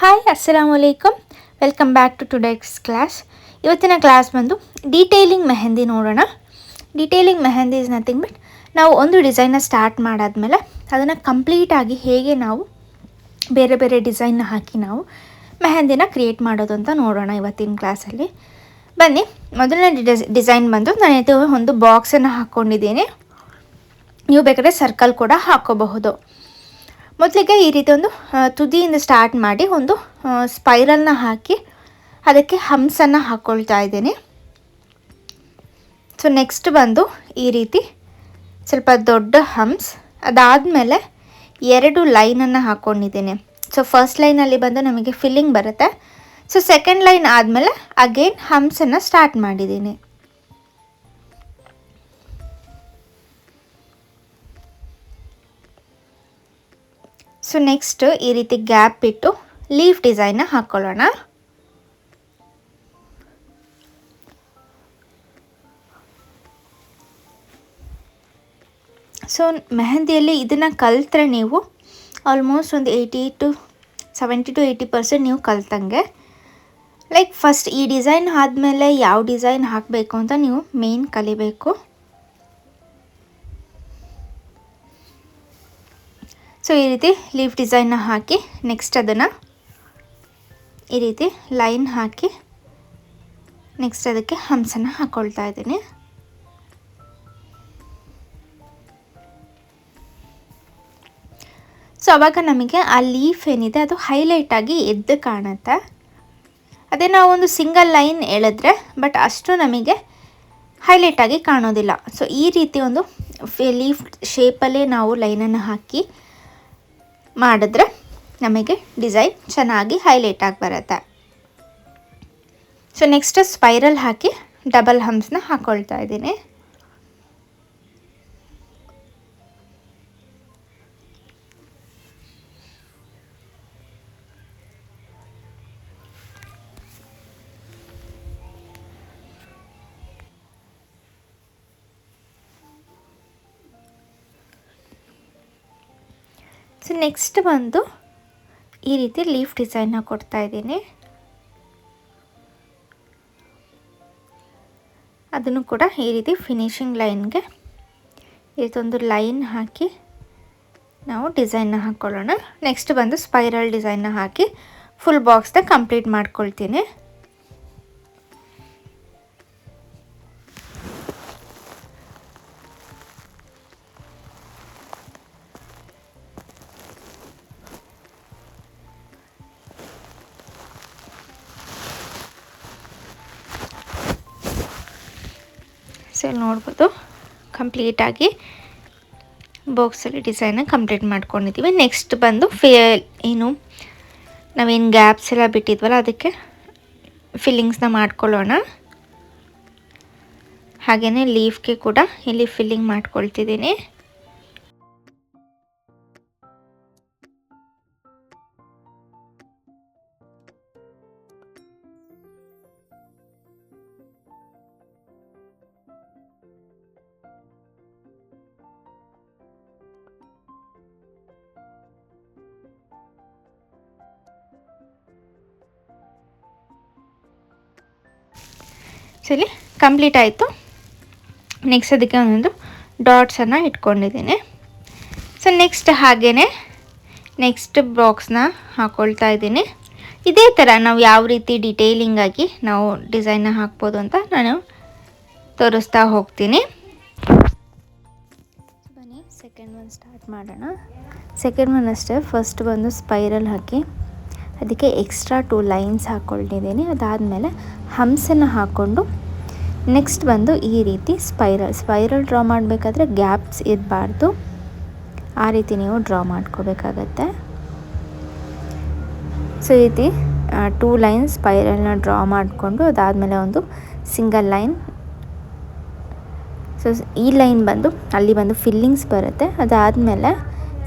Hi ಅಸ್ಸಲಾಮ್ ವಲೈಕಮ್ welcome back to today's class ಇವತ್ತಿನ class ಬಂದು ಡೀಟೇಲಿಂಗ್ ಮೆಹಂದಿ ನೋಡೋಣ. Detailing mehndi is nothing but ನಾವು ಒಂದು ಡಿಸೈನ್ನ ಸ್ಟಾರ್ಟ್ ಮಾಡಾದ್ಮೇಲೆ ಅದನ್ನು ಕಂಪ್ಲೀಟಾಗಿ ಹೇಗೆ ನಾವು ಬೇರೆ ಬೇರೆ ಡಿಸೈನ್ನ ಹಾಕಿ ನಾವು ಮೆಹಂದಿನ ಕ್ರಿಯೇಟ್ ಮಾಡೋದು ಅಂತ ನೋಡೋಣ ಇವತ್ತಿನ ಕ್ಲಾಸಲ್ಲಿ ಬನ್ನಿ, ಮೊದಲನೇ ಡಿಸ್ ಡಿಸೈನ್ ಬಂದು ನಾನು ಒಂದು ಬಾಕ್ಸನ್ನು ಹಾಕ್ಕೊಂಡಿದ್ದೀನಿ ನೀವು ಬೇಕಾದ್ರೆ ಸರ್ಕಲ್ ಕೂಡ ಹಾಕ್ಕೋಬಹುದು ಮೊದಲಿಗೆ ಈ ರೀತಿ ಒಂದು ತುದಿಯಿಂದ ಸ್ಟಾರ್ಟ್ ಮಾಡಿ ಒಂದು ಸ್ಪೈರಲ್ನ ಹಾಕಿ ಅದಕ್ಕೆ ಹಂಸನ್ನು ಹಾಕ್ಕೊಳ್ತಾ ಇದ್ದೀನಿ. ಸೊ ನೆಕ್ಸ್ಟ್ ಬಂದು ಈ ರೀತಿ ಸ್ವಲ್ಪ ದೊಡ್ಡ ಹಂಸ್, ಅದಾದಮೇಲೆ ಎರಡು ಲೈನನ್ನು ಹಾಕ್ಕೊಂಡಿದ್ದೀನಿ ಸೊ ಫಸ್ಟ್ ಲೈನಲ್ಲಿ ಬಂದು ನಮಗೆ ಫಿಲ್ಲಿಂಗ್ ಬರುತ್ತೆ. ಸೊ ಸೆಕೆಂಡ್ ಲೈನ್ ಆದಮೇಲೆ ಅಗೇನ್ ಹಂಸನ್ನು ಸ್ಟಾರ್ಟ್ ಮಾಡಿದ್ದೀನಿ. ಸೊ ನೆಕ್ಸ್ಟ್ ಈ ರೀತಿ ಗ್ಯಾಪ್ ಇಟ್ಟು ಲೀಫ್ ಡಿಸೈನ್ನ ಹಾಕ್ಕೊಳ್ಳೋಣ ಸೊ ಮೆಹಂದಿಯಲ್ಲಿ ಇದನ್ನು ಕಲಿತ್ರೆ ನೀವು ಆಲ್ಮೋಸ್ಟ್ ಒಂದು eighty to seventy to eighty percent ನೀವು ಕಲ್ತಂಗೆ. ಲೈಕ್ ಫಸ್ಟ್ ಈ ಡಿಸೈನ್ ಆದಮೇಲೆ ಯಾವ ಡಿಸೈನ್ ಹಾಕಬೇಕು ಅಂತ ನೀವು ಮೇನ್ ಕಲಿಬೇಕು. ಸೊ ಈ ರೀತಿ ಲೀಫ್ ಡಿಸೈನ್ನ ಹಾಕಿ ನೆಕ್ಸ್ಟ್ ಅದನ್ನು ಈ ರೀತಿ ಲೈನ್ ಹಾಕಿ ನೆಕ್ಸ್ಟ್ ಅದಕ್ಕೆ ಹಂಸನ ಹಾಕ್ಕೊಳ್ತಾ ಇದ್ದೀನಿ. ಸೊ ಅವಾಗ ನಮಗೆ ಆ ಲೀಫ್ ಏನಿದೆ ಅದು ಹೈಲೈಟ್ ಆಗಿ ಎದ್ದು ಕಾಣುತ್ತೆ. ಅದೇ ನಾವು ಒಂದು ಸಿಂಗಲ್ ಲೈನ್ ಎಳೆದ್ರೆ ಬಟ್ ಅಷ್ಟು ನಮಗೆ ಹೈಲೈಟ್ ಆಗಿ ಕಾಣೋದಿಲ್ಲ. ಸೊ ಈ ರೀತಿ ಒಂದು ಲೀಫ್ ಶೇಪಲ್ಲೇ ನಾವು ಲೈನನ್ನು ಹಾಕಿ ಮಾಡಿದ್ರೆ ನಮಗೆ ಡಿಸೈನ್ ಚೆನ್ನಾಗಿ ಹೈಲೈಟ್ ಆಗಿ ಬರುತ್ತೆ. ಸೊ ನೆಕ್ಸ್ಟ್ ಸ್ಪೈರಲ್ ಹಾಕಿ ಡಬಲ್ ಹಂಪ್ಸ್ನ ಹಾಕ್ಕೊಳ್ತಾ ಇದ್ದೀನಿ. ಸೊ ನೆಕ್ಸ್ಟ್ ಬಂದು ಈ ರೀತಿ ಲೀಫ್ ಡಿಸೈನ್ನ ಕೊಡ್ತಾ ಇದ್ದೀನಿ. ಅದನ್ನು ಕೂಡ ಈ ರೀತಿ ಫಿನಿಶಿಂಗ್ ಲೈನ್ಗೆ ಈ ರೀತಿ ಲೈನ್ ಹಾಕಿ ನಾವು ಡಿಸೈನ್ನ ಹಾಕ್ಕೊಳ್ಳೋಣ ನೆಕ್ಸ್ಟ್ ಬಂದು ಸ್ಪೈರಲ್ ಡಿಸೈನ್ನ ಹಾಕಿ ಫುಲ್ ಬಾಕ್ಸ್ನ ಕಂಪ್ಲೀಟ್ ಮಾಡ್ಕೊಳ್ತೀನಿ. ಸೊ ಇಲ್ಲಿ ನೋಡ್ಬೋದು ಕಂಪ್ಲೀಟಾಗಿ ಬಾಕ್ಸಲ್ಲಿ ಡಿಸೈನ ಕಂಪ್ಲೀಟ್ ಮಾಡ್ಕೊಂಡಿದ್ದೀವಿ. ನೆಕ್ಸ್ಟ್ ಬಂದು ಫೇ ಏನು, ನಾವೇನು ಗ್ಯಾಪ್ಸ್ ಎಲ್ಲ ಬಿಟ್ಟಿದ್ವಲ್ಲ, ಅದಕ್ಕೆ ಫಿಲ್ಲಿಂಗ್ಸ್ನ ಮಾಡ್ಕೊಳ್ಳೋಣ. ಹಾಗೆಯೇ ಲೀಫ್ಗೆ ಕೂಡ ಇಲ್ಲಿ ಫಿಲ್ಲಿಂಗ್ ಮಾಡ್ಕೊಳ್ತಿದ್ದೀನಿ. ಇಲ್ಲಿ ಕಂಪ್ಲೀಟ್ ಆಯಿತು. ನೆಕ್ಸ್ಟ್ ಅದಕ್ಕೆ ಒಂದೊಂದು ಡಾಟ್ಸನ್ನು ಇಟ್ಕೊಂಡಿದ್ದೀನಿ. ಸೊ ನೆಕ್ಸ್ಟ್ ಹಾಗೇ ನೆಕ್ಸ್ಟ್ ಬಾಕ್ಸ್ನ ಹಾಕ್ಕೊಳ್ತಾ ಇದ್ದೀನಿ. ಇದೇ ಥರ ನಾವು ಯಾವ ರೀತಿ ಡಿಟೇಲಿಂಗಾಗಿ ನಾವು ಡಿಸೈನ್ನ ಹಾಕ್ಬೋದು ಅಂತ ನಾನು ತೋರಿಸ್ತಾ ಹೋಗ್ತೀನಿ. ಬನ್ನಿ ಸೆಕೆಂಡ್ ಒನ್ ಸ್ಟಾರ್ಟ್ ಮಾಡೋಣ. ಸೆಕೆಂಡ್ ಒನ್ ಅಷ್ಟೇ ಫಸ್ಟ್ ಬಂದು ಸ್ಪೈರಲ್ ಹಾಕಿ, ಅದಕ್ಕೆ ಎಕ್ಸ್ಟ್ರಾ ಟೂ ಲೈನ್ಸ್ ಹಾಕ್ಕೊಂಡಿದ್ದೀನಿ ಅದಾದಮೇಲೆ ಹಂಸನ್ನು ಹಾಕ್ಕೊಂಡು ನೆಕ್ಸ್ಟ್ ಬಂದು ಈ ರೀತಿ ಸ್ಪೈರಲ್ ಸ್ಪೈರಲ್ ಡ್ರಾ ಮಾಡಬೇಕಾದ್ರೆ ಗ್ಯಾಪ್ಸ್ ಇರಬಾರ್ದು. ಆ ರೀತಿ ನೀವು ಡ್ರಾ ಮಾಡ್ಕೋಬೇಕಾಗತ್ತೆ. ಸೊ, ಈ ರೀತಿ ಟೂ ಲೈನ್ ಸ್ಪೈರಲ್ನ ಡ್ರಾ ಮಾಡಿಕೊಂಡು ಅದಾದಮೇಲೆ ಒಂದು ಸಿಂಗಲ್ ಲೈನ್ ಸೊ ಈ ಲೈನ್ ಬಂದು, ಅಲ್ಲಿ ಬಂದು ಫಿಲ್ಲಿಂಗ್ಸ್ ಬರುತ್ತೆ. ಅದಾದಮೇಲೆ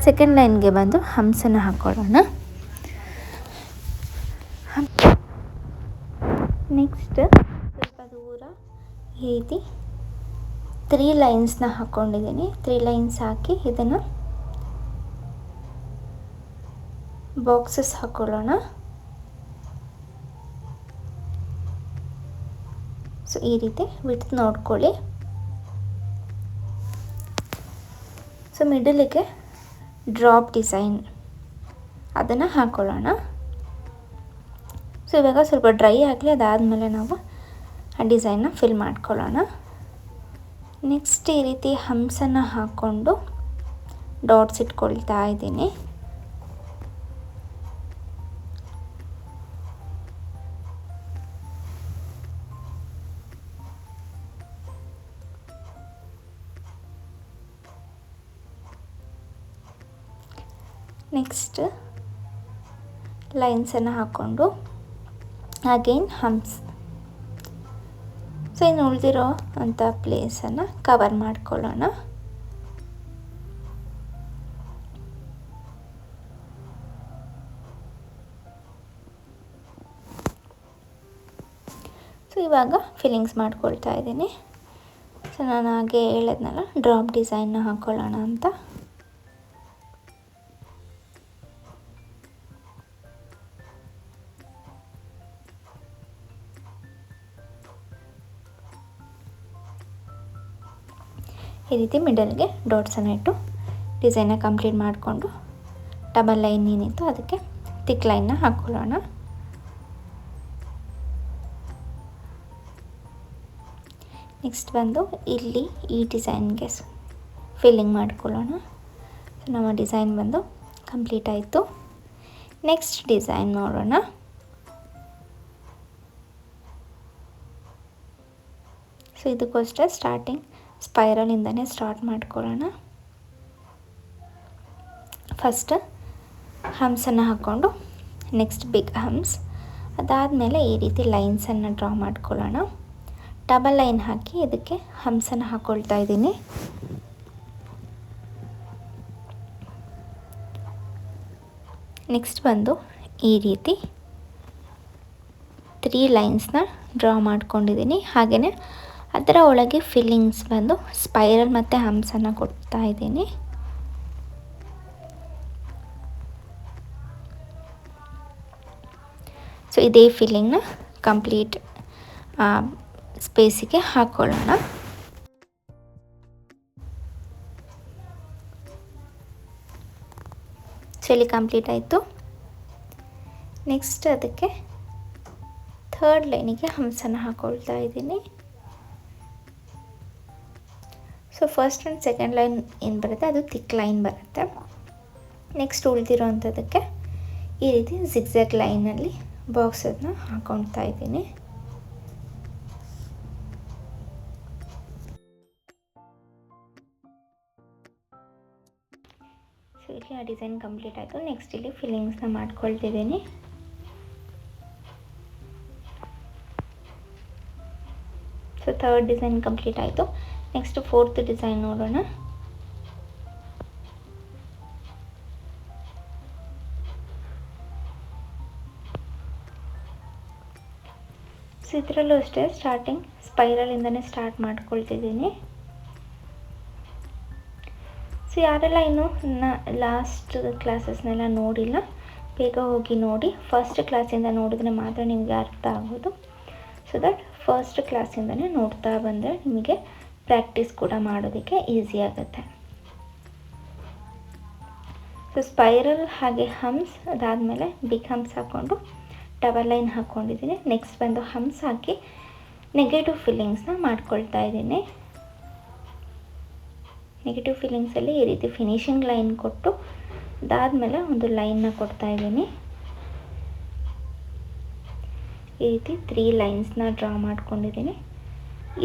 ಸೆಕೆಂಡ್ ಲೈನ್ಗೆ ಬಂದು ಹಂಸನ ಹಾಕ್ಕೊಳ್ಳೋಣ ನೆಕ್ಸ್ಟ್ ಈ ರೀತಿ ತ್ರೀ ಲೈನ್ಸ್ನ ಹಾಕ್ಕೊಂಡಿದ್ದೀನಿ ತ್ರೀ ಲೈನ್ಸ್ ಹಾಕಿ ಇದನ್ನು ಬಾಕ್ಸಸ್ ಹಾಕ್ಕೊಳ್ಳೋಣ ಸೊ ಈ ರೀತಿ ವಿಟ್ ನೋಡ್ಕೊಳ್ಳಿ. ಸೊ ಮಿಡಲಿಗೆ ಡ್ರಾಪ್ ಡಿಸೈನ್ ಅದನ್ನು ಹಾಕ್ಕೊಳ್ಳೋಣ ಸೊ ಇವಾಗ ಸ್ವಲ್ಪ ಡ್ರೈ ಆಗಲಿ, ಅದಾದಮೇಲೆ ನಾವು ಡಿಸೈನ್ನ ಫಿಲ್ ಮಾಡ್ಕೊಳ್ಳೋಣ. ನೆಕ್ಸ್ಟ್ ಈ ರೀತಿ ಹಂಸನ್ನು ಹಾಕ್ಕೊಂಡು ಡಾಟ್ಸ್ ಇಟ್ಕೊಳ್ತಾ ಇದ್ದೀನಿ. ನೆಕ್ಸ್ಟ್ ಲೈನ್ಸನ್ನು ಹಾಕ್ಕೊಂಡು, ಅಗೇನ್ ಹಂಪ್ಸ್ ಸೊ ಇನ್ನು ಉಳಿದಿರೋ ಅಂಥ ಪ್ಲೇಸನ್ನು ಕವರ್ ಮಾಡ್ಕೊಳ್ಳೋಣ. ಸೊ ಇವಾಗ ಫಿಲ್ಲಿಂಗ್ಸ್ ಮಾಡ್ಕೊಳ್ತಾ ಇದ್ದೀನಿ. ಸೊ ನಾನು ಹಾಗೆ ಹೇಳಿದ್ನಲ್ಲ ಡ್ರಾಪ್ ಡಿಸೈನ್ನ ಹಾಕ್ಕೊಳ್ಳೋಣ ಅಂತ. ಈ ರೀತಿ ಮಿಡಲ್ಗೆ ಡಾಟ್ಸನ್ನು ಇಟ್ಟು ಡಿಸೈನ್ನ ಕಂಪ್ಲೀಟ್ ಮಾಡಿಕೊಂಡು ಡಬಲ್ ಲೈನ್ ಏನಿತ್ತು ಅದಕ್ಕೆ ತಿಕ್ ಲೈನ್ನ ಹಾಕ್ಕೊಳ್ಳೋಣ ನೆಕ್ಸ್ಟ್ ಬಂದು ಇಲ್ಲಿ ಈ ಡಿಸೈನ್ಗೆ ಫಿಲ್ಲಿಂಗ್ ಮಾಡ್ಕೊಳ್ಳೋಣ. ನಮ್ಮ ಡಿಸೈನ್ ಬಂದು ಕಂಪ್ಲೀಟ್ ಆಯಿತು. ನೆಕ್ಸ್ಟ್ ಡಿಸೈನ್ ನೋಡೋಣ. ಸೊ ಇದಕ್ಕೋಸ್ಕರ ಸ್ಟಾರ್ಟಿಂಗ್ ಸ್ಪೈರಲಿಂದನೇ ಸ್ಟಾರ್ಟ್ ಮಾಡ್ಕೊಳ್ಳೋಣ. ಫಸ್ಟ್ ಹಮ್ಸನ್ನು ಹಾಕ್ಕೊಂಡು ನೆಕ್ಸ್ಟ್ ಬಿಗ್ ಹಮ್ಸ್ ಅದಾದಮೇಲೆ ಈ ರೀತಿ ಲೈನ್ಸನ್ನು ಡ್ರಾ ಮಾಡ್ಕೊಳ್ಳೋಣ. ಡಬಲ್ ಲೈನ್ ಹಾಕಿ ಇದಕ್ಕೆ ಹಮ್ಸನ್ನು ಹಾಕ್ಕೊಳ್ತಾ ಇದ್ದೀನಿ. ನೆಕ್ಸ್ಟ್ ಬಂದು ಈ ರೀತಿ ತ್ರೀ ಲೈನ್ಸ್ನ ಡ್ರಾ ಮಾಡ್ಕೊಂಡಿದ್ದೀನಿ. ಹಾಗೆಯೇ ಅದರ ಒಳಗೆ ಫಿಲ್ಲಿಂಗ್ಸ್ ಬಂದು ಸ್ಪೈರಲ್ ಮತ್ತು ಹಂಸನ ಕೊಡ್ತಾ ಇದ್ದೀನಿ. ಸೊ ಇದೇ ಫಿಲ್ಲಿಂಗ್ನ ಕಂಪ್ಲೀಟ್ ಸ್ಪೇಸಿಗೆ ಹಾಕ್ಕೊಳ್ಳೋಣ ಚಳಿ ಕಂಪ್ಲೀಟ್ ಆಯಿತು. ನೆಕ್ಸ್ಟ್ ಅದಕ್ಕೆ ಥರ್ಡ್ ಲೈನಿಗೆ ಹಂಸನ ಹಾಕ್ಕೊಳ್ತಾ ಇದ್ದೀನಿ. So first and second line ಏನು ಬರುತ್ತೆ? ಅದು ತಿಕ್ ಲೈನ್ ಬರುತ್ತೆ. ನೆಕ್ಸ್ಟ್ ಉಳಿದಿರೋ ಅಂಥದ್ದಕ್ಕೆ ಈ ರೀತಿ ಜಿಗ್ಜಾಗ್ ಲೈನಲ್ಲಿ ಬಾಕ್ಸನ್ನು ಹಾಕೊಳ್ತಾ ಇದ್ದೀನಿ. ಸೊ ಇಲ್ಲಿ ಆ ಡಿಸೈನ್ ಕಂಪ್ಲೀಟ್ ಆಯಿತು. ನೆಕ್ಸ್ಟ್ ಇಲ್ಲಿ ಫಿಲ್ಲಿಂಗ್ಸ್ನ ಮಾಡ್ಕೊಳ್ತಿದ್ದೀನಿ. ಸೊ ಥರ್ಡ್ ಡಿಸೈನ್ ಕಂಪ್ಲೀಟ್ ಆಯಿತು. ನೆಕ್ಸ್ಟ್ ಫೋರ್ತ್ ಡಿಸೈನ್ ನೋಡೋಣ. ಸೊ ಇದರಲ್ಲೂ ಅಷ್ಟೇ ಸ್ಟಾರ್ಟಿಂಗ್ ಸ್ಪೈರಲಿಂದನೇ ಸ್ಟಾರ್ಟ್ ಮಾಡ್ಕೊಳ್ತಿದ್ದೀನಿ. ಸೊ ಯಾರೆಲ್ಲ ಇನ್ನೂ ಲಾಸ್ಟ್ ಕ್ಲಾಸಸ್ನೆಲ್ಲ ನೋಡಿಲ್ಲ, ಬೇಗ ಹೋಗಿ ನೋಡಿ. ಫಸ್ಟ್ ಕ್ಲಾಸಿಂದ ನೋಡಿದ್ರೆ ಮಾತ್ರ ನಿಮಗೆ ಅರ್ಥ ಆಗೋದು. ಸೊ ದಟ್ ಫಸ್ಟ್ ಕ್ಲಾಸಿಂದನೇ ನೋಡ್ತಾ ಬಂದರೆ ನಿಮಗೆ ಪ್ರಾಕ್ಟೀಸ್ ಕೂಡ ಮಾಡೋದಕ್ಕೆ ಈಸಿ ಆಗುತ್ತೆ. ಸೊ ಸ್ಪೈರಲ್ ಹಾಗೆ ಹಮ್ಸ್ ಅದಾದಮೇಲೆ ಬಿಗ್ ಹಮ್ಸ್ ಹಾಕ್ಕೊಂಡು ಡಬಲ್ ಲೈನ್ ಹಾಕ್ಕೊಂಡಿದ್ದೀನಿ. ನೆಕ್ಸ್ಟ್ ಬಂದು ಹಮ್ಸ್ ಹಾಕಿ ನೆಗೆಟಿವ್ ಫೀಲಿಂಗ್ಸ್ನ ಮಾಡ್ಕೊಳ್ತಾ ಇದ್ದೀನಿ. ನೆಗೆಟಿವ್ ಫೀಲಿಂಗ್ಸಲ್ಲಿ ಈ ರೀತಿ ಫಿನಿಷಿಂಗ್ ಲೈನ್ ಕೊಟ್ಟು ಅದಾದಮೇಲೆ ಒಂದು ಲೈನ್ನ ಕೊಡ್ತಾ ಇದ್ದೀನಿ. ಈ ರೀತಿ ತ್ರೀ ಲೈನ್ಸ್ನ ಡ್ರಾ ಮಾಡ್ಕೊಂಡಿದ್ದೀನಿ.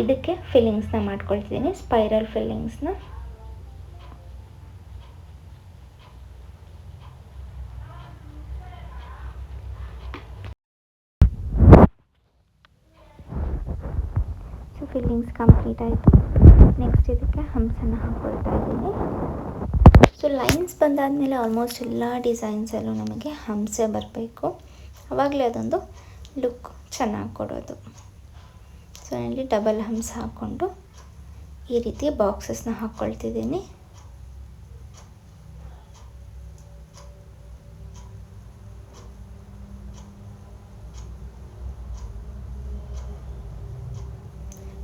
ಇದಕ್ಕೆ ಫಿಲ್ಲಿಂಗ್ಸ್ನ ಮಾಡ್ಕೊಳ್ತಿದ್ದೀನಿ ಸ್ಪೈರಲ್ ಫಿಲ್ಲಿಂಗ್ಸ್ನ ಸೊ ಫಿಲ್ಲಿಂಗ್ಸ್ ಕಂಪ್ಲೀಟ್ ಆಯಿತು. ನೆಕ್ಸ್ಟ್ ಇದಕ್ಕೆ ಹಂಸನ್ನು ಹಾಕ್ಕೊಳ್ತಾ ಇದ್ದೀನಿ. ಸೊ ಲೈನ್ಸ್ ಬಂದಾದಮೇಲೆ ಆಲ್ಮೋಸ್ಟ್ ಎಲ್ಲ ಡಿಸೈನ್ಸಲ್ಲೂ ನಮಗೆ ಹಂಸೆ ಬರಬೇಕು. ಆವಾಗಲೇ ಅದೊಂದು ಲುಕ್ ಚೆನ್ನಾಗಿ ಕೊಡೋದು. ಇಲ್ಲಿ ಡಬಲ್ ಹಮ್ಸ್ ಹಾಕ್ಕೊಂಡು ಈ ರೀತಿ ಬಾಕ್ಸಸ್ನ ಹಾಕ್ಕೊಳ್ತಿದ್ದೀನಿ.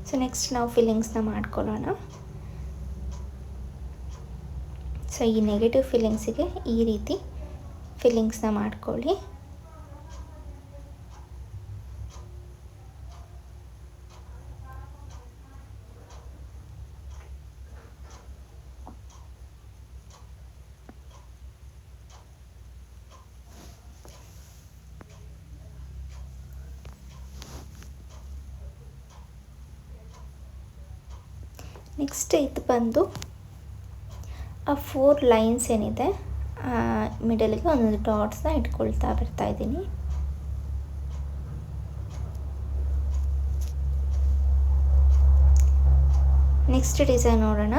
ಸೊ ನೆಕ್ಸ್ಟ್ ನಾವು ಫಿಲ್ಲಿಂಗ್ಸ್ನ ಮಾಡ್ಕೊಳ್ಳೋಣ. ಸೊ ಈ ನೆಗೆಟಿವ್ ಫೀಲಿಂಗ್ಸಿಗೆ ಈ ರೀತಿ ಫಿಲ್ಲಿಂಗ್ಸ್ನ ಮಾಡ್ಕೊಳ್ಳಿ. ನೆಕ್ಸ್ಟ್ ಇದು ಬಂದು ಆ ಫೋರ್ ಲೈನ್ಸ್ ಏನಿದೆ ಮಿಡಲ್ಗೆ ಒಂದೊಂದು ಡಾಟ್ಸ್ನ ಇಟ್ಕೊಳ್ತಾ ಬರ್ತಾ ಇದ್ದೀನಿ. ನೆಕ್ಸ್ಟ್ ಡಿಸೈನ್ ನೋಡೋಣ.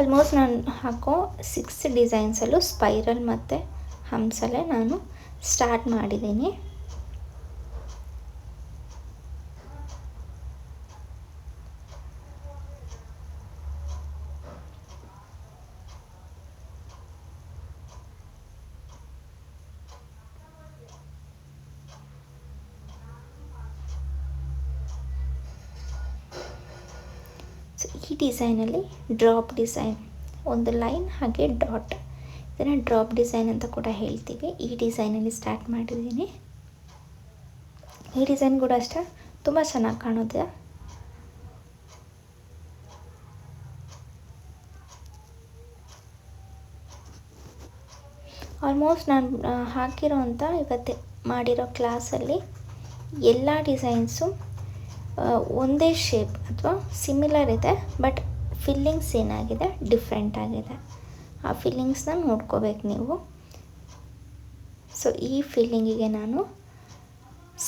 ಆಲ್ಮೋಸ್ಟ್ ನಾನು ಹಾಕೋ ಸಿಕ್ಸ್ ಡಿಸೈನ್ಸಲ್ಲೂ ಸ್ಪೈರಲ್ ಮತ್ತು ಹಂಸಲೆ ನಾನು ಸ್ಟಾರ್ಟ್ ಮಾಡಿದ್ದೀನಿ ಸೊ ಈ ಡಿಸೈನಲ್ಲಿ ಡ್ರಾಪ್ ಡಿಸೈನ್ ಒಂದು ಲೈನ್ ಹಾಗೆ ಡಾಟ್ ಇದನ್ನು ಡ್ರಾಪ್ ಡಿಸೈನ್ ಅಂತ ಕೂಡ ಹೇಳ್ತೀವಿ. ಈ ಡಿಸೈನಲ್ಲಿ ಸ್ಟಾರ್ಟ್ ಮಾಡಿದ್ದೀನಿ. ಈ ಡಿಸೈನ್ ಕೂಡ ಅಷ್ಟೇ, ತುಂಬ ಚೆನ್ನಾಗಿ ಕಾಣುತ್ತೆ. ಆಲ್ಮೋಸ್ಟ್ ನಾನು ಹಾಕಿರೋಂಥ ಇವತ್ತೆ ಮಾಡಿರೋ ಕ್ಲಾಸಲ್ಲಿ ಎಲ್ಲ ಡಿಸೈನ್ಸು ಒಂದೇ ಶೇಪ್ ಅಥವಾ ಸಿಮಿಲರ್ ಇದೆ ಬಟ್ ಫಿಲ್ಲಿಂಗ್ಸ್ ಏನಾಗಿದೆ? ಡಿಫ್ರೆಂಟ್ ಆಗಿದೆ. ಆ ಫಿಲ್ಲಿಂಗ್ಸ್ನ ನೋಡ್ಕೋಬೇಕು ನೀವು. ಸೊ ಈ ಫಿಲ್ಲಿಂಗಿಗೆ ನಾನು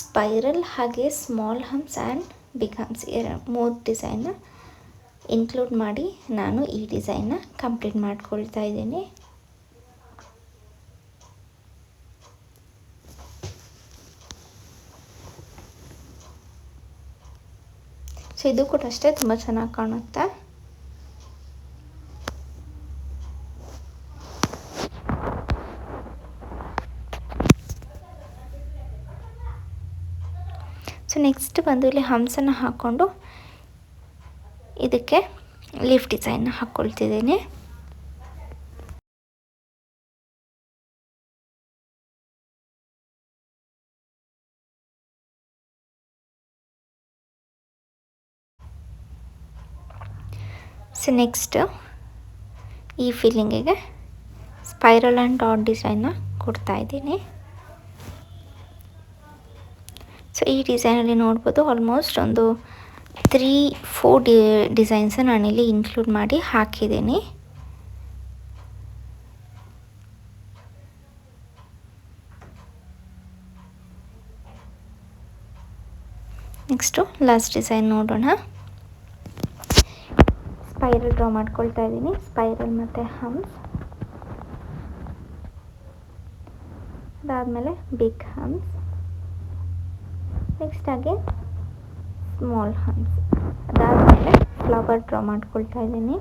ಸ್ಪೈರಲ್ ಹಾಗೆ small humps and big humps ಮೂರು ಡಿಸೈನ್ನ ಇನ್ಕ್ಲೂಡ್ ಮಾಡಿ ನಾನು ಈ ಡಿಸೈನ್ನ ಕಂಪ್ಲೀಟ್ ಮಾಡ್ಕೊಳ್ತಾ ಇದ್ದೀನಿ. ಸೊ ಇದು ಕೂಡ ಅಷ್ಟೇ ತುಂಬ ಚೆನ್ನಾಗಿ ಕಾಣುತ್ತೆ. ಸೊ ನೆಕ್ಸ್ಟ್ ಬಂದು ಇಲ್ಲಿ ಹಂಸನ ಹಾಕ್ಕೊಂಡು ಇದಕ್ಕೆ ಲೀಫ್ ಡಿಸೈನ್ ಹಾಕ್ಕೊಳ್ತಿದ್ದೀನಿ ಸೊ ನೆಕ್ಸ್ಟ್ ಈ ಫೀಲಿಂಗಿಗೆ ಸ್ಪೈರಲ್ ಆ್ಯಂಡ್ ಡಾಟ್ ಡಿಸೈನ್ನ ಕೊಡ್ತಾ ಇದ್ದೀನಿ. ಸೊ ಈ ಡಿಸೈನಲ್ಲಿ ನೋಡ್ಬೋದು ಆಲ್ಮೋಸ್ಟ್ ಒಂದು ತ್ರೀ ಫೋರ್ ಡಿ ಡಿಸೈನ್ಸ್ ನಾನಿಲ್ಲಿ ಇನ್ಕ್ಲೂಡ್ ಮಾಡಿ ಹಾಕಿದ್ದೀನಿ. ನೆಕ್ಸ್ಟು ಲಾಸ್ಟ್ ಡಿಸೈನ್ ನೋಡೋಣ. ಸ್ಪೈರಲ್ ಡ್ರಾ ಮಾಡ್ಕೊಳ್ತಾ ಇದ್ದೀನಿ. ಸ್ಪೈರಲ್ ಮತ್ತು ಹಮ್ಸ್ ಅದಾದಮೇಲೆ ಬಿಗ್ ಹಮ್ಸ್ ನೆಕ್ಸ್ಟ್ ಹಾಗೆ ಸ್ಮಾಲ್ ಹಮ್ಸ್ ಅದಾದಮೇಲೆ ಫ್ಲವರ್ ಡ್ರಾ ಮಾಡ್ಕೊಳ್ತಾ ಇದ್ದೀನಿ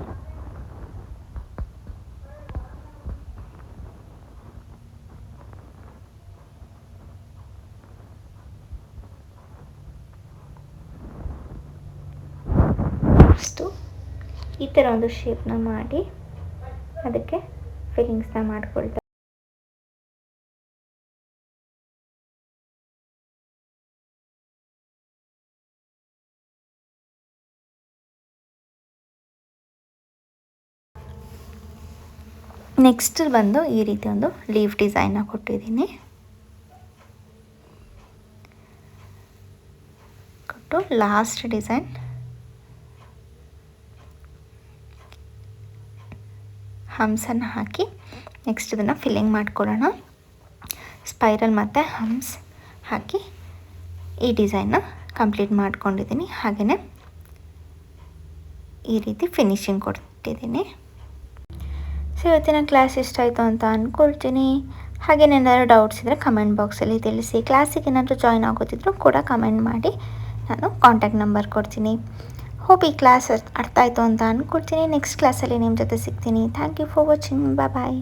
ನೆಕ್ಸ್ಟು ಈ ಥರ ಒಂದು ಶೇಪ್ನ ಮಾಡಿ ಅದಕ್ಕೆ ಫಿಲ್ಲಿಂಗ್ಸ್ನ ಮಾಡ್ಕೊಳ್ತಾ ನೆಕ್ಸ್ಟ್ ಬಂದು ಈ ರೀತಿ ಒಂದು ಲೀಫ್ ಡಿಸೈನ್ನ ಕೊಟ್ಟಿದ್ದೀನಿ. ಕೊಟ್ಟು ಲಾಸ್ಟ್ ಡಿಸೈನ್ ಹಮ್ಸನ್ನು ಹಾಕಿ ನೆಕ್ಸ್ಟ್ ಇದನ್ನು ಫಿಲ್ಲಿಂಗ್ ಮಾಡ್ಕೊಳ್ಳೋಣ. ಸ್ಪೈರಲ್ ಮತ್ತು ಹಮ್ಸ್ ಹಾಕಿ ಈ ಡಿಸೈನ್ನ ಕಂಪ್ಲೀಟ್ ಮಾಡ್ಕೊಂಡಿದ್ದೀನಿ. ಹಾಗೆಯೇ ಈ ರೀತಿ ಫಿನಿಶಿಂಗ್ ಕೊಟ್ಟಿದ್ದೀನಿ ಸೊ ಇವತ್ತಿನ ಕ್ಲಾಸ್ ಎಷ್ಟಾಯಿತು ಅಂತ ಅಂದ್ಕೊಳ್ತೀನಿ ಹಾಗೇನೇನಾದರೂ ಡೌಟ್ಸ್ ಇದ್ದರೆ ಕಮೆಂಟ್ ಬಾಕ್ಸಲ್ಲಿ ತಿಳಿಸಿ. ಕ್ಲಾಸಿಗೆ ಏನಾದರೂ ಜಾಯ್ನ್ ಆಗೋದಿದ್ರು ಕೂಡ ಕಮೆಂಟ್ ಮಾಡಿ. ನಾನು ಕಾಂಟ್ಯಾಕ್ಟ್ ನಂಬರ್ ಕೊಡ್ತೀನಿ. ಹೋಪ್ ಈ ಕ್ಲಾಸ್ ಅರ್ಥ ಆಯಿತು ಅಂತ ಅಂದ್ಕೊಡ್ತೀನಿ ನೆಕ್ಸ್ಟ್ ಕ್ಲಾಸಲ್ಲಿ ನಿಮ್ಮ ಜೊತೆ ಸಿಗ್ತೀನಿ. Thank you for watching bye bye